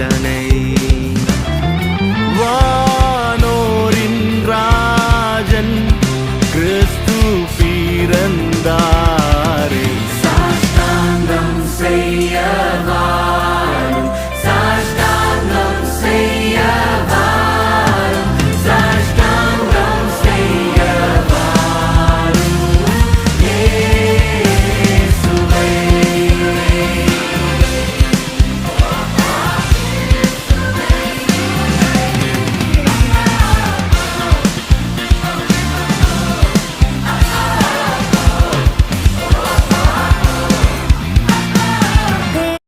பாலனை வானோரின் ராஜன் கிறிஸ்து பிறந்தார்.